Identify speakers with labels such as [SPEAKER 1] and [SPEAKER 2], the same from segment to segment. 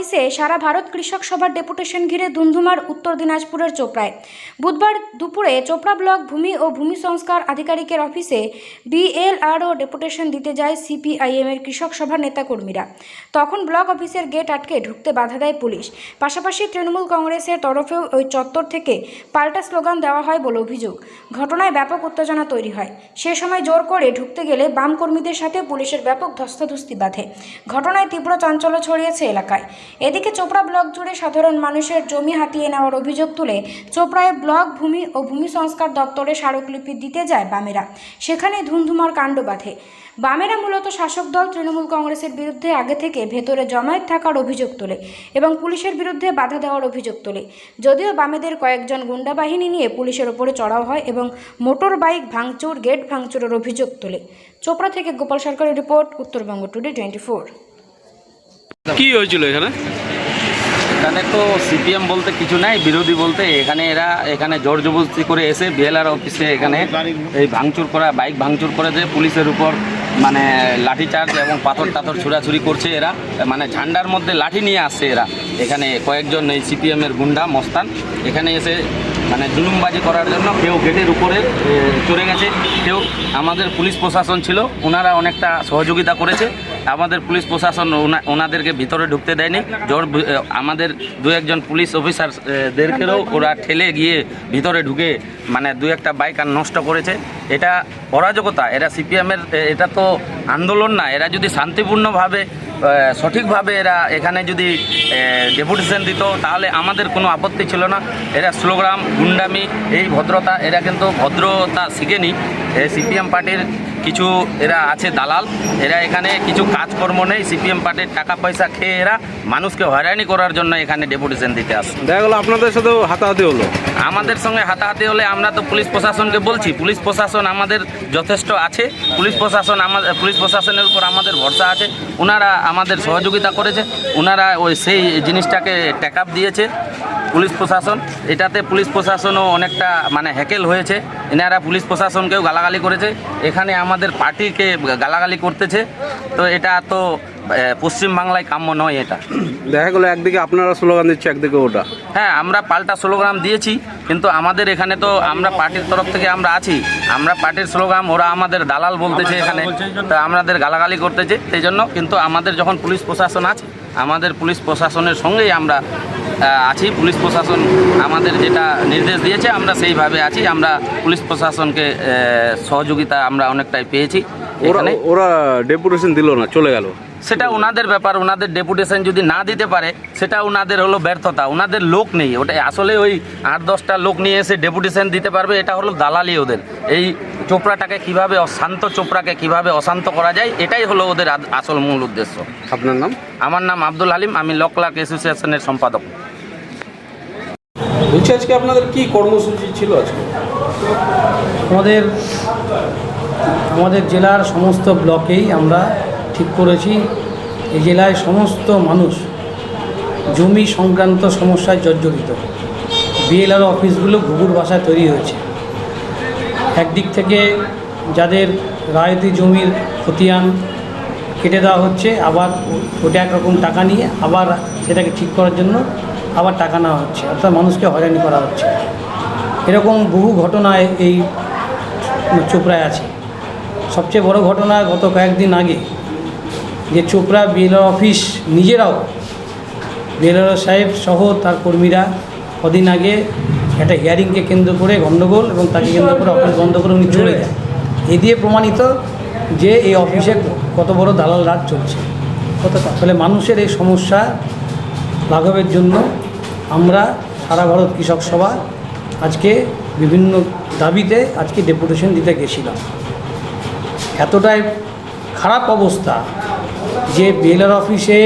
[SPEAKER 1] অফিসে সারা ভারত কৃষক সভার ডেপুটেশন ঘিরে ধুন্ধুমার উত্তর দিনাজপুরের চোপড়ায়। বুধবার দুপুরে চোপড়া ব্লক ভূমি ও ভূমি সংস্কার আধিকারিকের অফিসে বিএলআরও ডেপুটেশন দিতে যায় সিপিআইএমের কৃষক সভার নেতাকর্মীরা। তখন ব্লক অফিসের গেট আটকে ঢুকতে বাধা দেয় পুলিশ। পাশাপাশি তৃণমূল কংগ্রেসের তরফেও ওই চত্বর থেকে পাল্টা স্লোগান দেওয়া হয় বলে অভিযোগ। ঘটনায় ব্যাপক উত্তেজনা তৈরি হয়। সে সময় জোর করে ঢুকতে গেলে বাম কর্মীদের সাথে পুলিশের ব্যাপক ধস্তাধস্তি বাধে। ঘটনায় তীব্র চাঞ্চল্য ছড়িয়েছে এলাকায়। এদিকে চোপড়া ব্লক জুড়ে সাধারণ মানুষের জমি হাতিয়ে নেওয়ার অভিযোগ তুলে চোপড়ায় ব্লক ভূমি ও ভূমি সংস্কার দপ্তরে স্মারকলিপি দিতে যায় বামেরা। সেখানে ধুমধুমার কাণ্ড বাঁধে। বামেরা মূলত শাসক দল তৃণমূল কংগ্রেসের বিরুদ্ধে আগে থেকে ভেতরে জমায়েত থাকার অভিযোগ তোলে এবং পুলিশের বিরুদ্ধে বাধা দেওয়ার অভিযোগ তোলে। যদিও বামেদের কয়েকজন গুন্ডা বাহিনী নিয়ে পুলিশের ওপরে চড়াও হয় এবং মোটর বাইক ভাঙচুর, গেট ভাঙচুরের অভিযোগ তোলে। চোপড়া থেকে গোপাল সরকারের report, Uttarbanga today twenty four.
[SPEAKER 2] কি হয়েছিল এখানে?
[SPEAKER 3] এখানে তো সিপিএম বলতে কিছু নাই, বিরোধী বলতে। এখানে এরা, এখানে জোর জবরদস্তি করে এসে বিএলআর অফিসে এখানে এই ভাঙচুর করা, বাইক ভাঙচুর করে যে পুলিশের উপর মানে লাঠিচার্জ এবং পাথর টাথর ছুড়াছুরি করছে এরা। মানে ঝান্ডার মধ্যে লাঠি নিয়ে আসছে এরা। এখানে কয়েকজন এই সিপিএমের গুন্ডা, মস্তান, এখানে এসে মানে জুলুমবাজি করার জন্য কেউ গেটের উপরে চড়ে গেছে। কেউ আমাদের পুলিশ প্রশাসন ছিল ওনারা অনেকটা সহযোগিতা করেছে। আমাদের পুলিশ প্রশাসন ওনাদেরকে ভিতরে ঢুকতে দেয়নি। জোর আমাদের দু একজন পুলিশ অফিসার দেরকেও ওরা ঠেলে গিয়ে ভিতরে ঢুকে মানে দু একটা বাইক আর নষ্ট করেছে। এটা অরাজকতা, এরা সিপিএমের এটা তো আন্দোলন না, এরা যদি শান্তিপূর্ণভাবে সঠিকভাবে এরা এখানে যদি ডেপুটেশন দিত, তাহলে আমাদের কোনো আপত্তি ছিল না। এরা স্লোগ্রাম গুন্ডামি, এই ভদ্রতা, এরা কিন্তু ভদ্রতা শিখেনি। সিপিএম পার্টির কিছু এরা আছে দালাল এরা এখানে কিছু কাজকর্ম নেই সিপিএম পার্টির টাকা পয়সা খেয়ে এরা মানুষকে হয়রানি করার জন্য এখানে ডেপুটেশন দিতে আসে
[SPEAKER 2] দেখা গেলো আপনাদের সাথেও হাতাহাতি হলো।
[SPEAKER 3] আমাদের সঙ্গে হাতাহাতি হলে আমরা তো পুলিশ প্রশাসনকে বলছি পুলিশ প্রশাসন আমাদের যথেষ্ট আছে পুলিশ প্রশাসন আমাদের পুলিশ প্রশাসনের উপর আমাদের ভরসা আছে ওনারা আমাদের সহযোগিতা করেছে ওনারা ওই সেই জিনিসটাকে টেক আপ দিয়েছে পুলিশ প্রশাসন এটাতে পুলিশ প্রশাসনও অনেকটা মানে হ্যাকেল হয়েছে এনারা পুলিশ প্রশাসনকেও গালাগালি করেছে এখানে আমাদের পার্টিকে গালাগালি করতেছে। তো এটা তো পশ্চিমবাংলায় কাম্য নয় এটা।
[SPEAKER 2] দেখা গেলো একদিকে আপনারা স্লোগান দিচ্ছে একদিকে ওটা।
[SPEAKER 3] হ্যাঁ আমরা পাল্টা স্লোগান দিয়েছি কিন্তু আমাদের এখানে তো আমরা পার্টির তরফ থেকে আমরা আছি। আমরা পার্টির স্লোগান ওরা আমাদের দালাল বলতেছে এখানে। তো আমাদের গালাগালি করতেছে সেই জন্য কিন্তু আমাদের যখন পুলিশ প্রশাসন আছে আমাদের পুলিশ প্রশাসনের সঙ্গেই আমরা আছি। পুলিশ প্রশাসন আমাদের যেটা নির্দেশ দিয়েছে আমরা সেইভাবে আছি। আমরা পুলিশ প্রশাসনকে সহযোগিতা আমরা অনেকটাই পেয়েছি
[SPEAKER 2] ওরা
[SPEAKER 3] এখানে।
[SPEAKER 2] ওরা ডেপুটেশন দিল না চলে গেল?
[SPEAKER 3] সেটা ওনাদের ব্যাপার ওনাদের ডেপুটেশন যদি না দিতে পারে সেটা ওনাদের হলো ব্যর্থতা। ওনাদের লোক নেই। ওটা আসলে ওই আট দশটা লোক নিয়ে এসে ডেপুটেশন দিতে পারবে এটা হলো দালালি ওদের। এই চোপড়াটাকে কীভাবে শান্ত চোপড়াকে কীভাবে অশান্ত করা যায় এটাই হলো ওদের আসল মূল উদ্দেশ্য।
[SPEAKER 2] আপনার নাম?
[SPEAKER 3] আমার নাম আব্দুল হালিম আমি লকলাক অ্যাসোসিয়েশনের সম্পাদক।
[SPEAKER 2] বলছি আজকে আপনাদের কি কর্মসূচি ছিল আজকে?
[SPEAKER 4] আমাদের আমাদের জেলার সমস্ত ব্লকেই আমরা ঠিক করেছি। এই জেলায় সমস্ত মানুষ জমি সংক্রান্ত সমস্যায় জর্জরিত। বিএলআর অফিসগুলো ঘুঘুর বাসায় তৈরি হয়েছে। একদিক থেকে যাদের রায়তি জমির খতিয়ান কেটে দেওয়া হচ্ছে, আবার ওটা একরকম টাকা নিয়ে আবার সেটাকে ঠিক করার জন্য আবার টাকা নেওয়া হচ্ছে, অর্থাৎ মানুষকে হয়রানি করা হচ্ছে। এরকম বহু ঘটনায় এই চোপড়ায় আছে। সবচেয়ে বড় ঘটনা গত কয়েকদিন আগে, যে চোপড়া বিএলআর অফিস নিজেরাও, বিএলআর সাহেব সহ তার কর্মীরা কদিন আগে একটা হিয়ারিংকে কেন্দ্র করে গণ্ডগোল এবং তাকে কেন্দ্র করে অফিস বন্ধ করে উনি চলে যায় এ দিয়ে প্রমাণিত যে এই অফিসে কত বড় দালাল রাজ চলছে। কতটা ফলে মানুষের এই সমস্যা লাঘবের জন্য আমরা সারা ভারত কৃষক সভা আজকে বিভিন্ন দাবিতে আজকে ডেপুটেশন দিতে গেছিলাম। এতটাই খারাপ অবস্থা যে বিএলআর অফিসে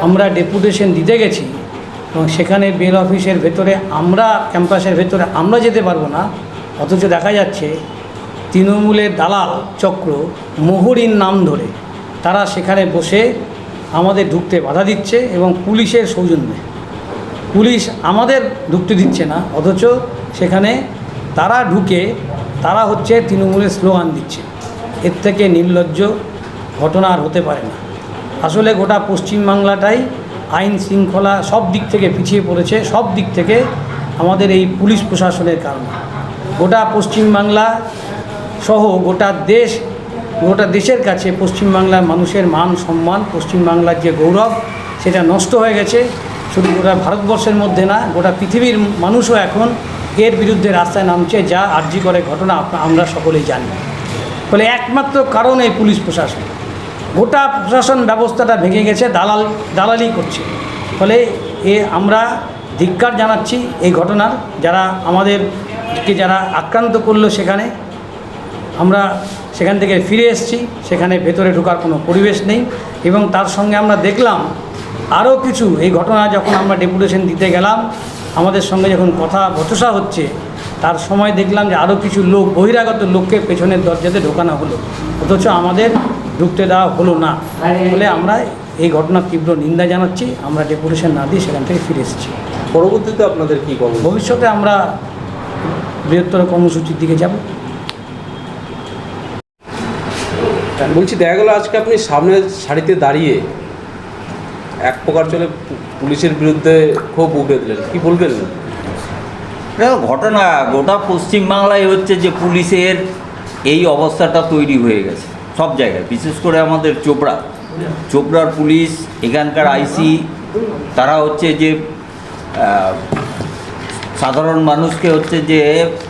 [SPEAKER 4] আমরা ডেপুটেশন দিতে গেছি এবং সেখানে বিএল অফিসের ভেতরে আমরা, ক্যাম্পাসের ভেতরে আমরা যেতে পারব না। অথচ দেখা যাচ্ছে তৃণমূলের দালাল চক্র মোহরির নাম ধরে তারা সেখানে বসে আমাদের ঢুকতে বাধা দিচ্ছে এবং পুলিশের সৌজন্যে। পুলিশ আমাদের ঢুকতে দিচ্ছে না, অথচ সেখানে তারা ঢুকে তারা হচ্ছে তৃণমূলের স্লোগান দিচ্ছে। এর থেকে নির্লজ্জ ঘটনা আর হতে পারে না। আসলে গোটা পশ্চিমবাংলাটাই আইন শৃঙ্খলা সব দিক থেকে পিছিয়ে পড়েছে, সব দিক থেকে আমাদের এই পুলিশ প্রশাসনের কারণে। গোটা পশ্চিমবাংলা সহ গোটা দেশ, গোটা দেশের কাছে পশ্চিমবাংলার মানুষের মান সম্মান, পশ্চিমবাংলার যে গৌরব, সেটা নষ্ট হয়ে গেছে। শুধু গোটা ভারতবর্ষের মধ্যে না, গোটা পৃথিবীর মানুষও এখন এর বিরুদ্ধে রাস্তায় নামছে, যা আর্জি করে ঘটনা আমরা সকলেই জানি। ফলে একমাত্র কারণ এই পুলিশ প্রশাসন। গোটা প্রশাসন ব্যবস্থাটা ভেঙে গেছে, দালাল, দালালি করছে। ফলে এ আমরা ধিক্কার জানাচ্ছি এই ঘটনার, যারা আমাদেরকে যারা আক্রান্ত করল সেখানে। আমরা সেখান থেকে ফিরে এসছি, সেখানে ভেতরে ঢোকার কোনো পরিবেশ নেই। এবং তার সঙ্গে আমরা দেখলাম আরও কিছু। এই ঘটনা যখন আমরা ডেপুটেশন দিতে গেলাম আমাদের সঙ্গে যখন কথা বচসা হচ্ছে তার সময় দেখলাম যে আরও কিছু লোক বহিরাগত লোককে পেছনের দরজাতে ঢোকানো হলো। অথচ আমাদের ঢুকতে দেওয়া হলো না। বলে আমরা এই ঘটনার তীব্র নিন্দা জানাচ্ছি আমরা ডেপুটেশন না দিয়ে সেখান থেকে ফিরে এসেছি।
[SPEAKER 2] পরবর্তীতে আপনাদের কী কর্ম
[SPEAKER 4] ভবিষ্যতে আমরা বৃহত্তর কর্মসূচির দিকে যাব।
[SPEAKER 2] বলছি দেখা গেল আজকে আপনি সামনের সারিতে দাঁড়িয়ে এক প্রকার চলে পুলিশের বিরুদ্ধে ক্ষোভ উগড়ে দিলেন। কি বলবেন?
[SPEAKER 5] ঘটনা, গোটা পশ্চিমবাংলায় হচ্ছে যে পুলিশের এই অবস্থাটা তৈরি হয়ে গেছে, সব জায়গায়, বিশেষ করে আমাদের চোপড়া। চোপড়ার পুলিশ, এখানকার আইসি, তারা হচ্ছে যে সাধারণ মানুষকে হচ্ছে যে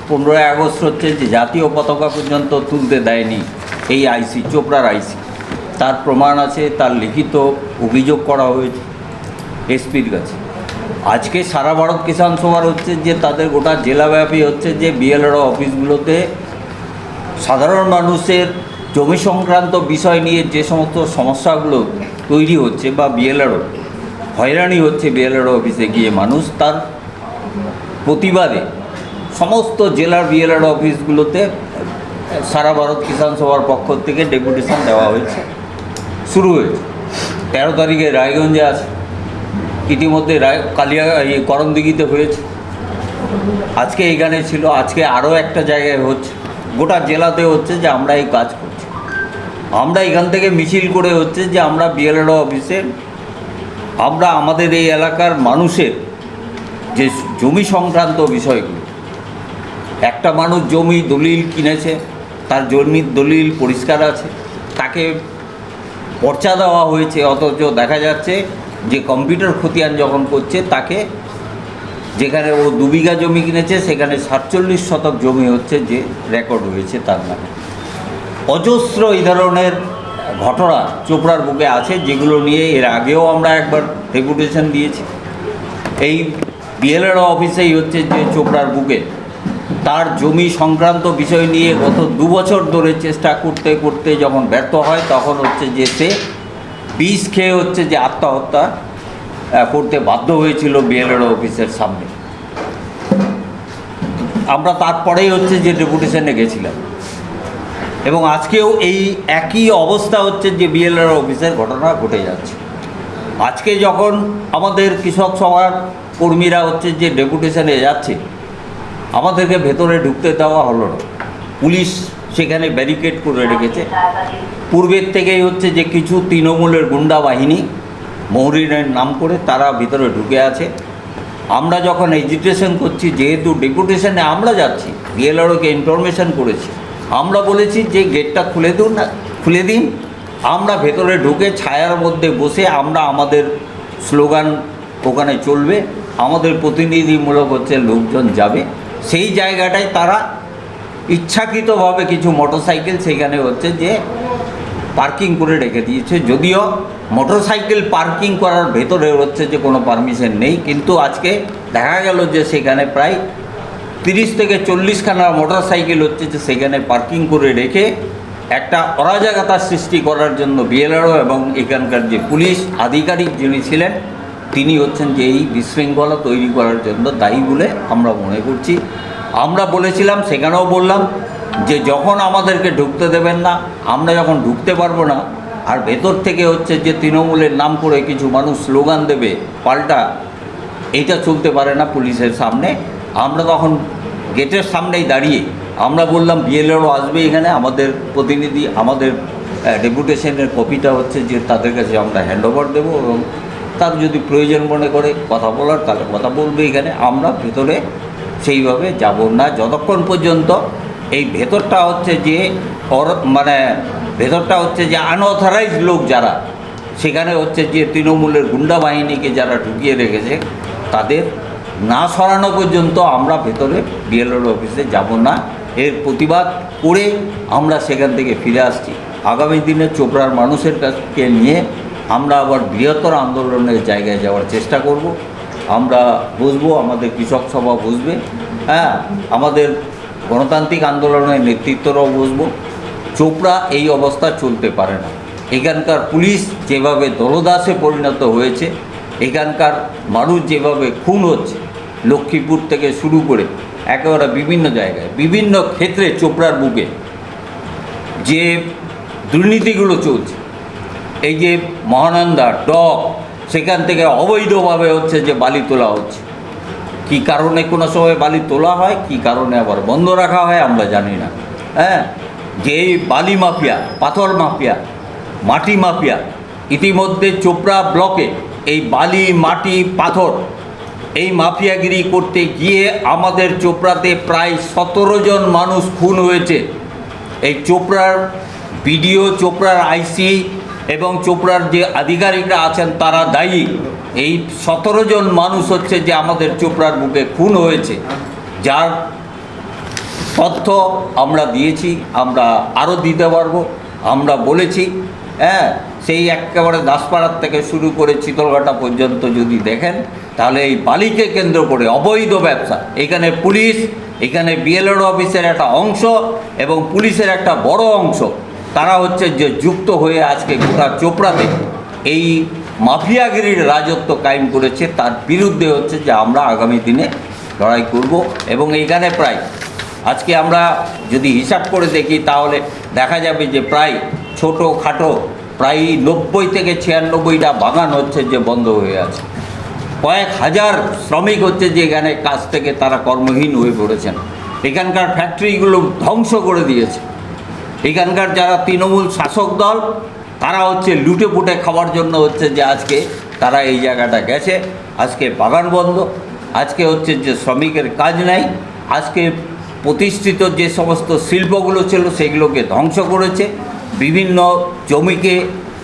[SPEAKER 5] পনেরোই আগস্ট হচ্ছে যে জাতীয় পতাকা পর্যন্ত তুলতে দেয়নি এই আইসি, চোপড়ার আইসি। তার প্রমাণ আছে, তার লিখিত অভিযোগ করা হয়েছে এসপির কাছে। আজকে সারা ভারত কিষাণ সভার হচ্ছে যে তাদের গোটা জেলাব্যাপী হচ্ছে যে বিএলআরও অফিসগুলোতে সাধারণ মানুষের জমি সংক্রান্ত বিষয় নিয়ে যে সমস্ত সমস্যাগুলো তৈরি হচ্ছে বা বিএলআরও হয়রানি হচ্ছে বিএলআরও অফিসে গিয়ে মানুষ তার প্রতিবাদে সমস্ত জেলার বিএলআরও অফিসগুলোতে সারা ভারত কিষাণ সভার পক্ষ থেকে ডেপুটেশন দেওয়া হয়েছে। শুরু হয়েছে। তেরো তারিখে রায়গঞ্জে আছে ইতিমধ্যে রায়, কালিয়া, এই করণদিঘিতে হয়েছে। আজকে এইখানে ছিল, আজকে আরও একটা জায়গায় হচ্ছে। গোটা জেলাতে হচ্ছে যে আমরা এই কাজ করছি। আমরা এখান থেকে মিছিল করে হচ্ছে যে আমরা বিএলআরও অফিসে, আমরা আমাদের এই এলাকার মানুষের যে জমি সংক্রান্ত বিষয়গুলো, একটা মানুষ জমি দলিল কিনেছে, তার জমির দলিল পরিষ্কার আছে, তাকে পর্চা দেওয়া হয়েছে, অথচ দেখা যাচ্ছে যে কম্পিউটার খতিয়ান যখন করছে, তাকে যেখানে ও দু বিঘা জমি কিনেছে, সেখানে সাতচল্লিশ শতক জমি হচ্ছে যে রেকর্ড হয়েছে তার নামে। অজস্র এই ধরনের ঘটনা চোপড়ার বুকে আছে, যেগুলো নিয়ে এর আগেও আমরা একবার রেপুটেশন দিয়েছি। এই বিএলআর অফিসেই হচ্ছে যে চোপড়ার বুকে তার জমি সংক্রান্ত বিষয় নিয়ে গত দু বছর ধরে চেষ্টা করতে করতে যখন ব্যর্থ হয়, তখন হচ্ছে যে সে বিষ খেয়ে হচ্ছে যে আত্মহত্যা করতে বাধ্য হয়েছিল বিএলআর অফিসের সামনে। আমরা তারপরেই হচ্ছে যে ডেপুটেশনে গেছিলাম। এবং আজকেও এই একই অবস্থা হচ্ছে যে বিএলআর অফিসের ঘটনা ঘটে যাচ্ছে। আজকে যখন আমাদের কৃষক সভার কর্মীরা হচ্ছে যে ডেপুটেশনে যাচ্ছে আমাদেরকে ভেতরে ঢুকতে দেওয়া হলো না। পুলিশ সেখানে ব্যারিকেড করে রেখেছে। পূর্বের থেকেই হচ্ছে যে কিছু তৃণমূলের গুন্ডা বাহিনী মৌরিনের নাম করে তারা ভিতরে ঢুকে আছে। আমরা যখন এজিটেশন করছি, যেহেতু ডেপুটেশনে আমরা যাচ্ছি বিএলআরওকে ইনফরমেশন করেছি, আমরা বলেছি যে গেটটা খুলে দিন না, খুলে দিন। আমরা ভেতরে ঢুকে ছায়ার মধ্যে বসে আমরা আমাদের স্লোগান ওখানে চলবে। আমাদের প্রতিনিধিমূলক হচ্ছে লোকজন যাবে। সেই জায়গাটায় তারা ইচ্ছাকৃতভাবে কিছু মোটরসাইকেল সেখানে হচ্ছে যে পার্কিং করে রেখে দিয়েছে। যদিও মোটরসাইকেল পার্কিং করার ভেতরে হচ্ছে যে কোনো পারমিশন নেই, কিন্তু আজকে দেখা গেল যে সেখানে প্রায় তিরিশ থেকে চল্লিশখানা মোটরসাইকেল হচ্ছে যে সেখানে পার্কিং করে রেখে একটা অরাজকতার সৃষ্টি করার জন্য বিএলআরও এবং এখানকার যে পুলিশ আধিকারিক যিনি ছিলেন তিনি হচ্ছেন যে এই বিশৃঙ্খলা তৈরি করার জন্য দায়ী বলে আমরা মনে করছি। আমরা বলেছিলাম, সেখানেও বললাম যে যখন আমাদেরকে ঢুকতে দেবেন না, আমরা যখন ঢুকতে পারব না, আর ভেতর থেকে হচ্ছে যে তৃণমূলের নাম করে কিছু মানুষ স্লোগান দেবে, পাল্টা এইটা চলতে পারে না পুলিশের সামনে, আমরা তখন গেটের সামনেই দাঁড়িয়ে আমরা বললাম বিএলএরও আসবে এখানে, আমাদের প্রতিনিধি, আমাদের ডেপুটেশনের কপিটা হচ্ছে যে তাদের কাছে আমরা হ্যান্ড ওভার দেবো এবং তার যদি প্রয়োজন মনে করে কথা বলার, তাহলে কথা বলবে এখানে। আমরা ভেতরে সেইভাবে যাব না। যতক্ষণ পর্যন্ত এই ভেতরটা হচ্ছে যে অর- মানে ভেতরটা হচ্ছে যে আনঅথরাইজ লোক যারা, সেখানে হচ্ছে যে তৃণমূলের গুন্ডা বাহিনীকে যারা ঢুকিয়ে রেখেছে, তাদের না সরানো পর্যন্ত আমরা ভেতরে বিএলওর অফিসে যাব না। এর প্রতিবাদ করে আমরা সেখান থেকে ফিরে আসছি। আগামী দিনে চোপড়ার মানুষের কাছকে নিয়ে আমরা আবার বৃহত্তর আন্দোলনের জায়গায় যাওয়ার চেষ্টা করব। আমরা বুঝব, আমাদের কৃষক সভা বুঝবে। হ্যাঁ আমাদের গণতান্ত্রিক আন্দোলনের নেতৃত্বরাও বুঝব। চোপড়া এই অবস্থা চলতে পারে না। এখানকার পুলিশ যেভাবে দলদাসে পরিণত হয়েছে, এখানকার মানুষ যেভাবে খুন হচ্ছে, লক্ষ্মীপুর থেকে শুরু করে একেবারে বিভিন্ন জায়গায়, বিভিন্ন ক্ষেত্রে চোপড়ার বুকে যে দুর্নীতিগুলো চলছে এই যে মহানন্দা ডক সেখান থেকে অবৈধভাবে হচ্ছে যে বালি তোলা হচ্ছে। কী কারণে কোনো সময় বালি তোলা হয়, কী কারণে আবার বন্ধ রাখা হয়, আমরা জানি না। হ্যাঁ? যে এই বালি মাফিয়া, পাথর মাফিয়া, মাটি মাফিয়া, ইতিমধ্যে চোপড়া ব্লকে এই বালি, মাটি, পাথর এই মাফিয়াগিরি করতে গিয়ে আমাদের চোপড়াতে প্রায় সতেরো জন মানুষ খুন হয়েছে। এই চোপড়ার বিডিও, চোপড়ার আইসি এবং চোপড়ার যে আধিকারিকরা আছেন তারা দায়ী। এই সতেরো জন মানুষ হচ্ছে যে আমাদের চোপড়ার বুকে খুন হয়েছে। যার তথ্য আমরা দিয়েছি, আমরা আরও দিতে পারব, আমরা বলেছি। হ্যাঁ সেই একেবারে দাসপাড়ার থেকে শুরু করে চিতলঘাটা পর্যন্ত যদি দেখেন, তাহলে এই বালিকে কেন্দ্র করে অবৈধ ব্যবসা। এখানে পুলিশ, এখানে বিএলএড অফিসের একটা অংশ এবং পুলিশের একটা বড় অংশ। তারা হচ্ছে যে যুক্ত হয়ে আজকে গোটা চোপড়াতে এই মাফিয়াগিরির রাজত্ব কায়েম করেছে। তার বিরুদ্ধে হচ্ছে যে আমরা আগামী দিনে লড়াই করব এবং এইখানে প্রায় আজকে আমরা যদি হিসাব করে দেখি তাহলে দেখা যাবে যে প্রায় ছোট খাটো প্রায় নব্বই থেকে ছিয়ানব্বইটা বাগান হচ্ছে যে বন্ধ হয়ে আছে। কয়েক হাজার শ্রমিক হচ্ছে যে এখানে কাজ থেকে তারা কর্মহীন হয়ে পড়েছেন। এখানকার ফ্যাক্টরিগুলো ধ্বংস করে দিয়েছে। এখানকার যারা তৃণমূল শাসক দল, তারা হচ্ছে লুটে পুটে খাওয়ার জন্য হচ্ছে যে আজকে তারা এই জায়গাটা গেছে। আজকে বাগান বন্ধ, আজকে হচ্ছে যে শ্রমিকের কাজ নাই, আজকে প্রতিষ্ঠিত যে সমস্ত শিল্পগুলো ছিল সেগুলোকে ধ্বংস করেছে। বিভিন্ন জমিকে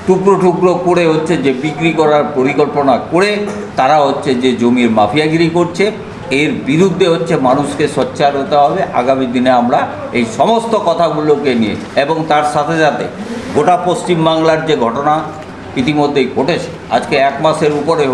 [SPEAKER 5] টুকরো টুকরো করে হচ্ছে যে বিক্রি করার পরিকল্পনা করে তারা হচ্ছে যে জমির মাফিয়াগিরি করছে। এর বিরুদ্ধে হচ্ছে মানুষকে সোচ্চার হতে হবে। আগামী দিনে আমরা এই সমস্ত কথাগুলোকে নিয়ে এবং তার সাথে সাথে গোটা পশ্চিমবাংলার যে ঘটনা ইতিমধ্যেই ঘটেছে। আজকে এক মাসের উপরে